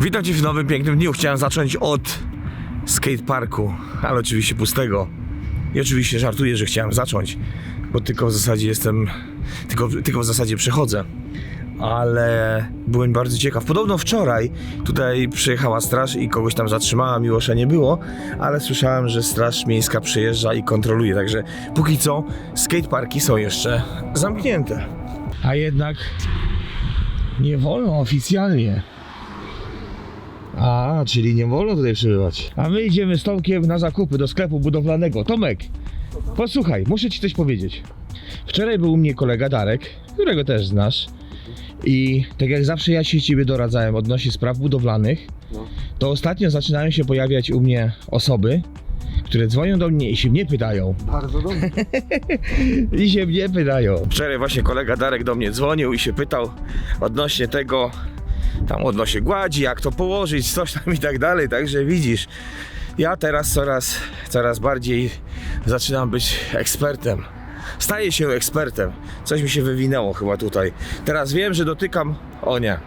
Witam Cię w nowym pięknym dniu. Chciałem zacząć od skateparku, ale oczywiście pustego. I oczywiście żartuję, że chciałem zacząć, bo tylko w zasadzie jestem, tylko, tylko w zasadzie przechodzę. Ale byłem bardzo ciekaw. Podobno wczoraj tutaj przyjechała straż i kogoś tam zatrzymała, Miłosza nie było, ale słyszałem, że straż miejska przyjeżdża i kontroluje, także póki co skateparki są jeszcze zamknięte. A jednak nie wolno oficjalnie. A, czyli nie wolno tutaj przebywać. A my idziemy z Tomkiem na zakupy do sklepu budowlanego. Tomek, posłuchaj, muszę ci coś powiedzieć. Wczoraj był u mnie kolega Darek, którego też znasz. I tak jak zawsze ja się ciebie doradzałem odnośnie spraw budowlanych, No. to ostatnio zaczynają się pojawiać u mnie osoby, które dzwonią do mnie i się mnie pytają. Bardzo dobrze. I się mnie pytają. Wczoraj właśnie kolega Darek do mnie dzwonił i się pytał odnośnie tego, tam odnośnie gładzi, jak to położyć, coś tam i tak dalej. Także widzisz, ja teraz coraz, coraz bardziej zaczynam być ekspertem. Staję się ekspertem. Coś mi się wywinęło chyba tutaj. Teraz wiem, że dotykam. O nie.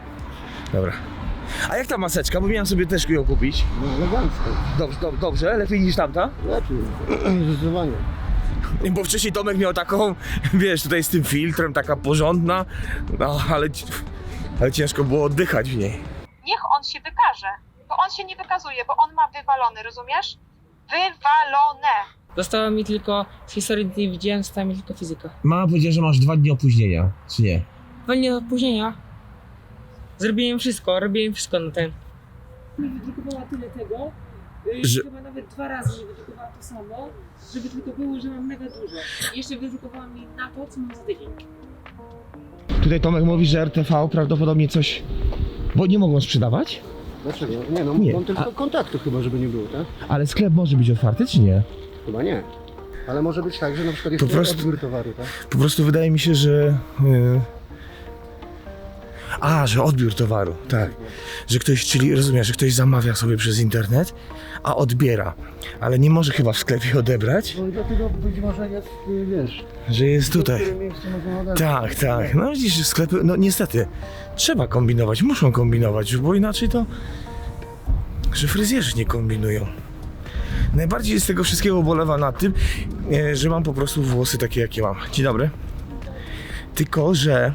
Dobra. A jak ta maseczka? Bo miałem sobie też ją kupić. No elegancko. Dobrze, dob- dobrze, lepiej niż tamta? Lepiej. Zdecydowanie. Bo wcześniej Tomek miał taką, wiesz, tutaj z tym filtrem, taka porządna, no ale, ale ciężko było oddychać w niej. niech on się wykaże. Bo on się nie wykazuje, bo on ma wywalony, rozumiesz? Wywalone! Została mi tylko, z historii nie widziałem, została mi tylko fizyka. Mama powiedziała, że masz dwa dni opóźnienia, czy nie? Wolnie opóźnienia. Zrobiłem wszystko, robiłem wszystko na ten. Mi wydrukowała tyle tego, y, Że- chyba nawet dwa razy mi wydrukowała to samo, żeby tylko było, że mam mega dużo. I jeszcze wydrukowała mi na to, co mam za tydzień. Tutaj Tomek mówi, że RTV prawdopodobnie coś, bo nie mogą sprzedawać, Dlaczego? Nie no, Nie, mam tylko a- kontaktu chyba, żeby nie było, tak? ale sklep może być otwarty, czy nie? Chyba nie. Ale może być tak, że na przykład jest Po prostu- odbiór towaru, tak? Po prostu wydaje mi się, że... Yy... A, że odbiór towaru, tak. Że ktoś, czyli rozumiesz, że ktoś zamawia sobie przez internet, a odbiera. Ale nie może chyba w sklepie odebrać, No i dlatego być może jest, y, wiesz, że jest w tutaj. którym miejscu można odebrać. Tak, tak. No widzisz, sklepy, no niestety, trzeba kombinować, muszą kombinować, bo inaczej to, że fryzjerzy nie kombinują. Najbardziej z tego wszystkiego ubolewam nad tym, e, że mam po prostu włosy takie, jakie mam. Dzień dobry. Tylko, że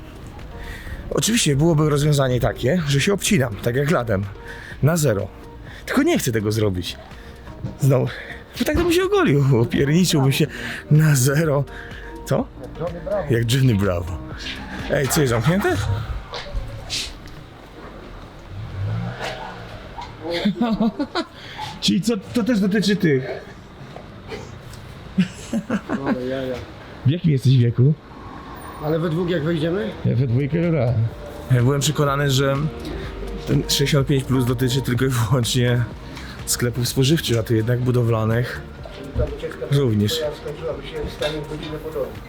oczywiście byłoby rozwiązanie takie, że się obcinam, tak jak latem, na zero. Tylko nie chcę tego zrobić. Znowu, bo tak to bym się ogolił, opierniczyłbym się na zero. Co? Jak Johnny Bravo. Ej, co jest zamknięte? Czyli co, to też dotyczy tych. Jaja. W jakim jesteś wieku? Ale we dwóch jak wejdziemy? Ja we dwójkę dobra. Ja byłem przekonany, że ten 65 plus dotyczy tylko i wyłącznie sklepów spożywczych, a tu jednak budowlanych. Również.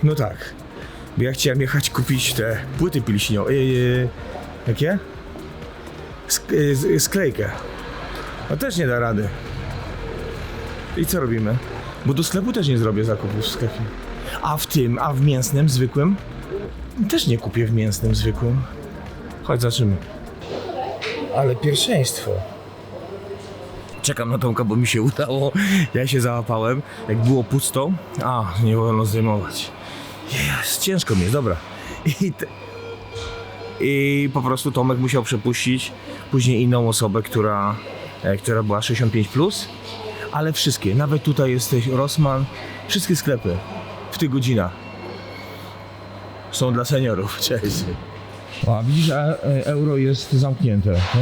No tak. Bo ja chciałem jechać kupić te płyty pilśniowe. Yy, jakie? Sk- yy, z- sklejkę. No też nie da rady. I co robimy? Bo do sklepu też nie zrobię zakupów w sklepie. A w tym, a w mięsnym, zwykłym? Też nie kupię w mięsnym, zwykłym. Chodź, zaczniemy. Ale pierwszeństwo. Czekam na Tomka, bo mi się udało. Ja się załapałem. Jak było pusto, a nie wolno zdejmować. Jest, ciężko mi jest, dobra. I, te, I po prostu Tomek musiał przepuścić później inną osobę, która, e, która była 65, plus, ale wszystkie, nawet tutaj jesteś Rossmann, wszystkie sklepy w tych godzinach są dla seniorów. Cześć. A widzisz, a e, euro jest zamknięte. No?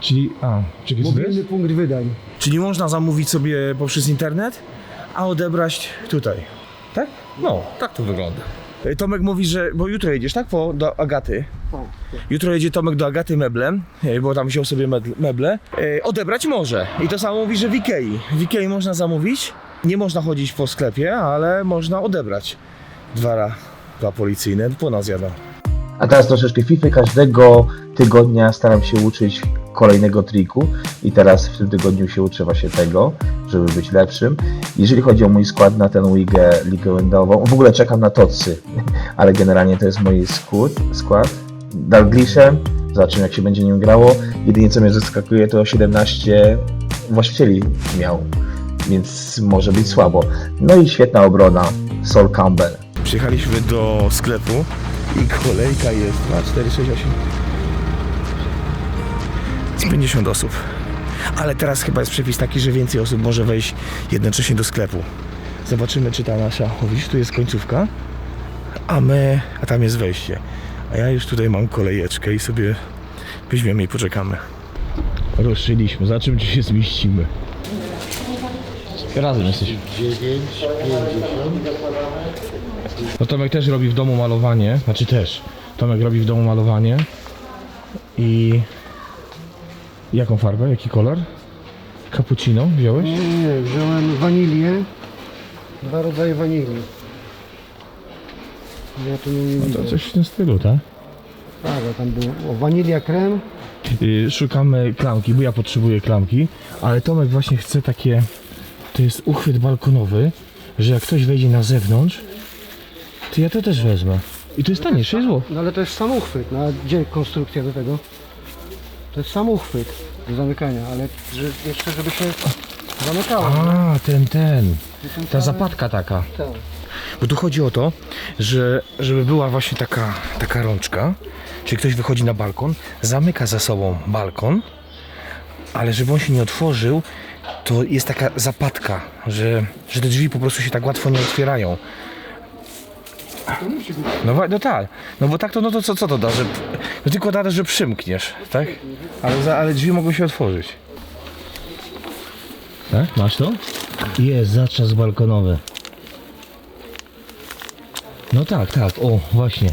Czyli, a, czekaj, jest? Mobilny punkt wydań. Czyli można zamówić sobie poprzez internet, a odebrać tutaj. Tak? No, tak to wygląda. E, Tomek mówi, że. Bo jutro jedziesz, tak? Po, do Agaty. O, Jutro jedzie Tomek do Agaty meblem, e, bo tam wziął sobie meble. E, Odebrać może. I to samo mówi, że w Ikei. W Ikei można zamówić. Nie można chodzić po sklepie, ale można odebrać. Dwa, ra- dwa policyjne po nas jadą. A teraz troszeczkę FIFA. Każdego tygodnia staram się uczyć kolejnego triku i teraz w tym tygodniu się uczę właśnie tego, żeby być lepszym. Jeżeli chodzi o mój skład na tę ligę, ligę wędową, w ogóle czekam na tocy, ale generalnie to jest mój skład. skład. Dalglisze, Zobaczymy jak się będzie nim grało. Jedynie co mnie zaskakuje to 17 właścicieli miał, więc może być słabo. No i świetna obrona, Sol Campbell. Przyjechaliśmy do sklepu i kolejka jest 2, 4, 6, 8. Z 50 osób. Ale teraz chyba jest przepis taki, że więcej osób może wejść jednocześnie do sklepu. Zobaczymy, czy ta nasza. O, widzisz, tu jest końcówka, a my, a tam jest wejście. A ja już tutaj mam kolejeczkę i sobie weźmiemy i poczekamy. Rozszyliśmy, za czym się zmieścimy. Razem jesteśmy. 9,50. No Tomek też robi w domu malowanie, znaczy też. Tomek robi w domu malowanie i jaką farbę, jaki kolor? Cappuccino wziąłeś? Nie, nie, wziąłem wanilię. Dwa rodzaje wanilii. Ja tu nie, nie No widzę. to coś w tym stylu, tak? Tak, a tam było o, wanilia krem. Yy, szukamy klamki, bo ja potrzebuję klamki, ale Tomek właśnie chce takie, to jest uchwyt balkonowy, że jak ktoś wejdzie na zewnątrz, to ja to też wezmę. I to jest tanie, 6 zł. No ale to jest sam uchwyt. No a gdzie konstrukcja do tego? To jest sam uchwyt do zamykania, ale że, jeszcze żeby się zamykało. A, ten, ten, ta zapadka taka. Tak. Bo tu chodzi o to, że żeby była właśnie taka, taka rączka, czyli ktoś wychodzi na balkon, zamyka za sobą balkon, ale żeby on się nie otworzył, to jest taka zapadka, że, że te drzwi po prostu się tak łatwo nie otwierają. No, wa- no tak, no bo tak to, no to co, co to da, że no tylko da, że przymkniesz, tak? Ale, za, ale drzwi mogą się otworzyć. Tak? Masz to? Jest, zaczas balkonowy. No tak, tak, o, właśnie.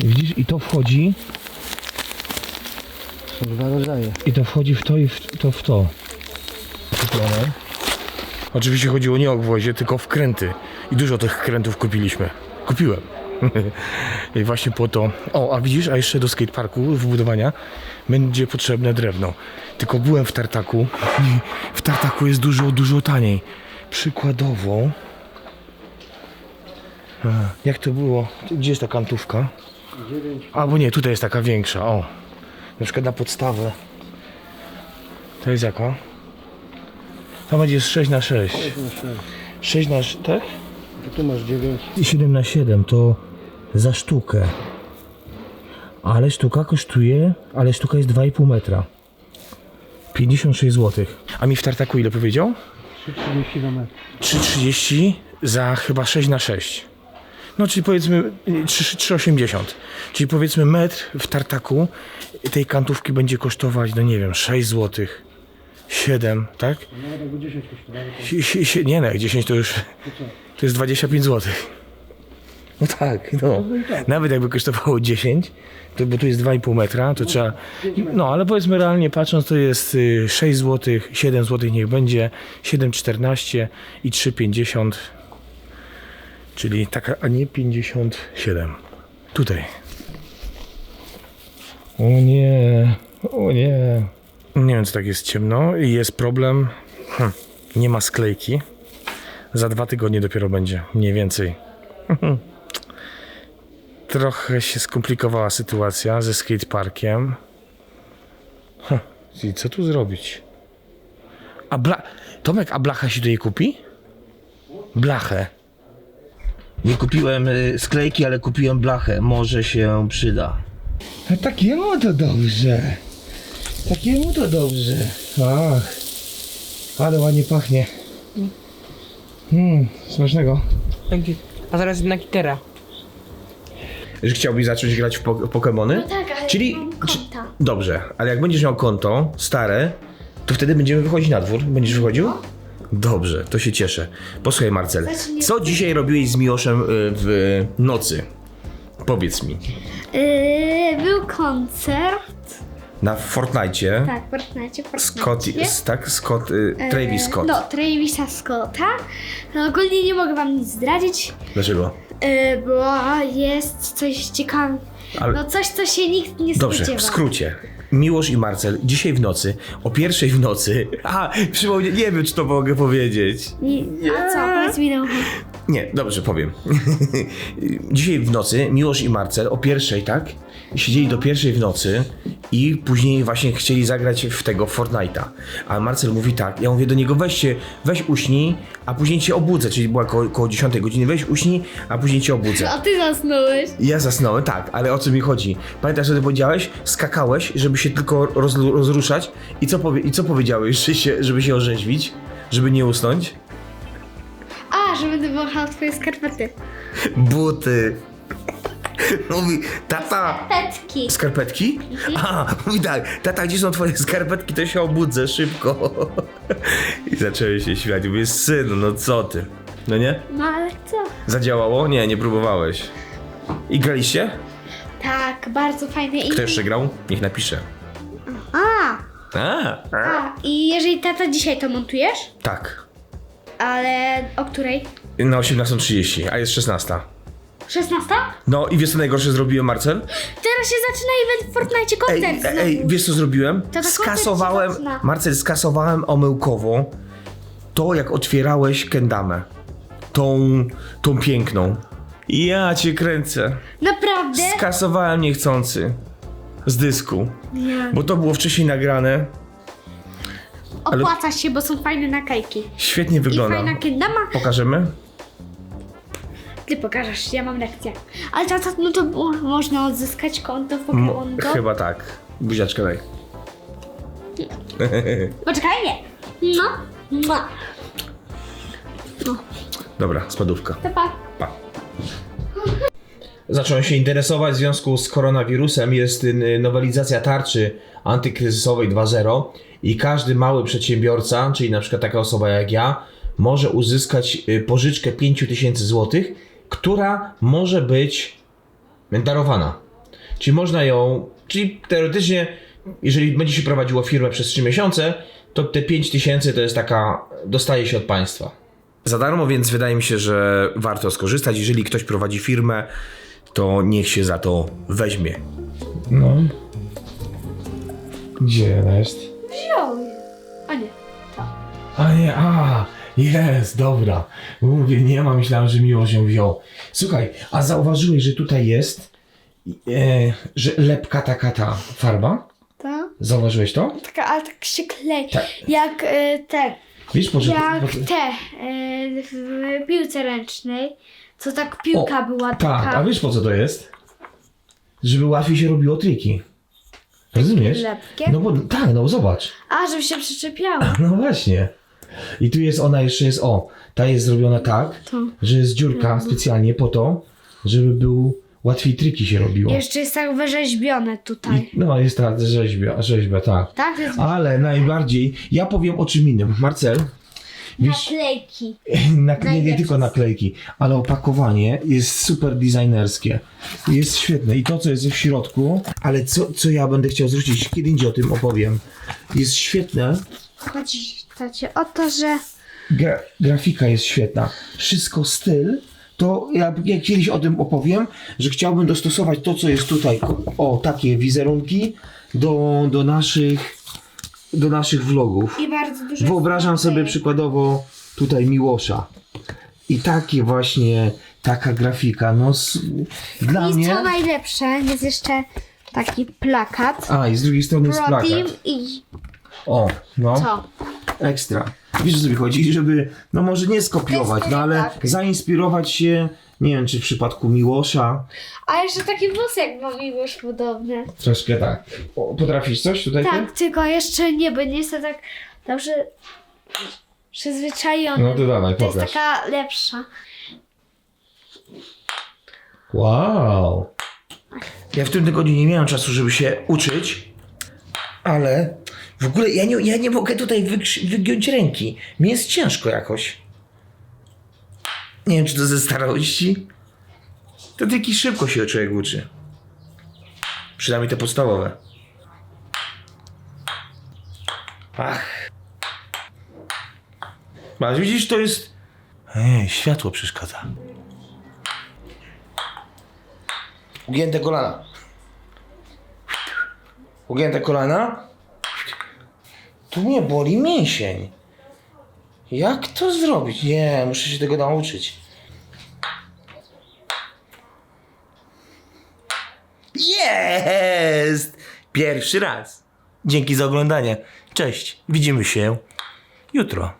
Widzisz, i to wchodzi, Są dwa rodzaje. i to wchodzi w to i w to w to. Oczywiście chodziło nie o gwoździe, tylko w kręty. I dużo tych krętów kupiliśmy. Kupiłem. I właśnie po to. O, a widzisz, a jeszcze do skateparku wybudowania będzie potrzebne drewno. Tylko byłem w tartaku w tartaku jest dużo, dużo taniej. Przykładowo. Jak to było? Gdzie jest ta kantówka? Albo nie, tutaj jest taka większa. O. Na przykład na podstawę. To jest jaka? To będzie 6 na 6 6 na 6, tak? To tu masz 9. I 7 na 7 to za sztukę. Ale sztuka kosztuje, ale sztuka jest 2,5 metra. 56 zł. A mi w tartaku ile powiedział? 3,30 na metr. 3,30 za chyba 6 na 6 No czyli powiedzmy y, 3 3,80. Czyli powiedzmy metr w tartaku tej kantówki będzie kosztować, no nie wiem, 6 zł. 7, tak? Nawet jakby 10 kosztowało. Nie no, jak 10 to już to jest 25 zł. No tak, no. Nawet jakby kosztowało 10, to, bo tu jest 2,5 metra, to trzeba. No ale powiedzmy realnie patrząc, to jest y, 6 zł, 7 zł niech będzie, 7,14 i 3,50. Czyli taka, a nie 57. Tutaj. O nie, o nie. Nie wiem, co tak jest ciemno i jest problem. Hm, nie ma sklejki. Za dwa tygodnie dopiero będzie, mniej więcej. Trochę się skomplikowała sytuacja ze skateparkiem. Hm, i co tu zrobić? A bla... Tomek, a blacha się tutaj kupi? Blachę. Nie kupiłem y, sklejki, ale kupiłem blachę. Może się przyda. A takiemu to dobrze. Takiemu to dobrze. Ach, ale ładnie pachnie. Hmm, smacznego. A zaraz na kitera. Że chciałbyś zacząć grać w, po- w Pokemony? Tak, ale Czyli- mam konta. Dobrze, ale jak będziesz miał konto stare, to wtedy będziemy wychodzić na dwór. Będziesz wychodził? Dobrze, to się cieszę. Posłuchaj Marcel, Zacznij- co dzisiaj robiłeś z Miłoszem y, w nocy? Powiedz mi. Yy, był koncert. Na Fortnite. Tak, w Fortnite. w Scott, Fortnite. s- tak, Scott, y, Travis Scott. No, Travisa Scotta. No, ogólnie nie mogę wam nic zdradzić, Dlaczego? yy, bo jest coś ciekawego. Ale- No coś, co się nikt nie Dobrze, w skrócie. Miłosz i Marcel, dzisiaj w nocy, o pierwszej w nocy. A, przypomnę, nie wiem, czy to mogę powiedzieć. I, a co, powiedz mi no. Nie, dobrze powiem. Dzisiaj w nocy Miłosz i Marcel o pierwszej, tak? siedzieli do pierwszej w nocy i później właśnie chcieli zagrać w tego Fortnite'a. A Marcel mówi tak, ja mówię do niego weź się, weź uśnij, a później cię obudzę, czyli była koło 10 godziny, weź uśnij, a później cię obudzę. A ty zasnąłeś. Ja zasnąłem, tak, ale o co mi chodzi? Pamiętasz, co ty powiedziałeś? Skakałeś, żeby się tylko roz, rozruszać i co, powie, i co powiedziałeś, że się, żeby się orzeźwić? Żeby nie usnąć? A, że będę wąchał twoje skarpety. Buty. Mówi, tata, Petki. Skarpetki? A, mówi tak, tata, gdzie są twoje skarpetki, to się obudzę szybko. I zaczęły się śmiać. Mówię, synu, no co ty? No nie? No ale co? Zadziałało? Nie, nie próbowałeś. I graliście? Tak, bardzo fajne. I... Kto jeszcze grał? Niech napisze. A, A, a, i jeżeli tata dzisiaj to montujesz? tak. Ale o której? Na 18.30, a jest 16. 16? No i wiesz co najgorsze zrobiłem, Marcel? Teraz się zaczyna event w Fortnite Ej, koncert ej, znowu. wiesz co zrobiłem? to skasowałem, się zaczyna. Marcel, skasowałem omyłkowo to, jak otwierałeś kendamę. Tą, tą piękną. Ja cię kręcę. Naprawdę? Skasowałem niechcący. Z dysku. Nie. Bo to było wcześniej nagrane. Opłaca się, bo są fajne naklejki. Świetnie I wygląda. fajna kendama. Pokażemy? Ty pokażesz, ja mam lekcję. Ale tata, no to można odzyskać konto w M- Pokémon Go. chyba tak. Buziaczka daj. Poczekaj, nie. No. No. Dobra, spadówka. To pa. Pa. Zacząłem się interesować w związku z koronawirusem. Jest y, nowelizacja tarczy antykryzysowej 2.0 i każdy mały przedsiębiorca, czyli na przykład taka osoba jak ja, może uzyskać y, pożyczkę 5000 zł, która może być darowana. Czyli można ją, czyli teoretycznie, jeżeli będzie się prowadziło firmę przez 3 miesiące, to te 5000 to jest taka, dostaje się od państwa. Za darmo, więc wydaje mi się, że warto skorzystać. Jeżeli ktoś prowadzi firmę, to niech się za to weźmie. No. Gdzie ona jest? Wziął. A nie. A nie, a, jest, dobra. Mówię, nie ma, myślałem, że miłość ją wziął. Słuchaj, a zauważyłeś, że tutaj jest, e, że lepka taka ta farba? To? Zauważyłeś to? Taka, ale tak się klei. Tak. Jak y, te. Wiesz, może... Jak te y, w piłce ręcznej. Co tak piłka była Tak, taka. a wiesz po co to jest? Żeby łatwiej się robiło triki. Rozumiesz? Lepkie? No bo tak, no zobacz. A, żeby się przyczepiało. No właśnie. I tu jest ona jeszcze jest o. Ta jest zrobiona tak, To. że jest dziurka specjalnie po to, żeby był łatwiej triki się robiło. Jeszcze jest tak wyrzeźbione tutaj. I, no jest ta rzeźbia, rzeźbia, tak. Tak? Jest Ale najbardziej, ja powiem o czym innym. Marcel, wiesz, naklejki. na, nie, nie tylko naklejki, ale opakowanie jest super designerskie. Jest świetne i to, co jest w środku, ale co, co ja będę chciał zwrócić, kiedy indziej o tym opowiem, jest świetne. Chodzi o to, że Gra, grafika jest świetna. Wszystko styl. To ja, ja kiedyś o tym opowiem, że chciałbym dostosować to, co jest tutaj, o takie wizerunki, do, do naszych do naszych vlogów. i bardzo dużo. Wyobrażam sobie przykładowo tutaj Miłosza. I takie właśnie, taka grafika, no s- dla I mnie... co najlepsze, jest jeszcze taki plakat. A, i z drugiej strony jest Pro Team plakat. i O, no, co? Ekstra. Wiesz co mi chodzi? Żeby, no może nie skopiować, no ale tak. zainspirować się, nie wiem czy w przypadku Miłosza, A jeszcze taki włosek ma miłość podobny. troszkę tak. O, potrafisz coś tutaj? Tak, tylko jeszcze nie, bo nie jestem tak dobrze przyzwyczajony. No to dawaj, To jest pokaż. taka lepsza. Wow. Ja w tym tygodniu nie miałem czasu, żeby się uczyć, ale w ogóle ja nie, ja nie mogę tutaj wygiąć ręki. Mi jest ciężko jakoś. Nie wiem, czy to ze starości. To taki szybko się człowiek uczy. Przynajmniej te podstawowe. Ach. Masz, widzisz, to jest... Ej, światło przeszkadza. Ugięte kolana. Ugięte kolana. Tu mnie boli mięsień. Jak to zrobić? Nie, muszę się tego nauczyć. Nie! Pierwszy raz. Dzięki za oglądanie. Cześć. Widzimy się jutro.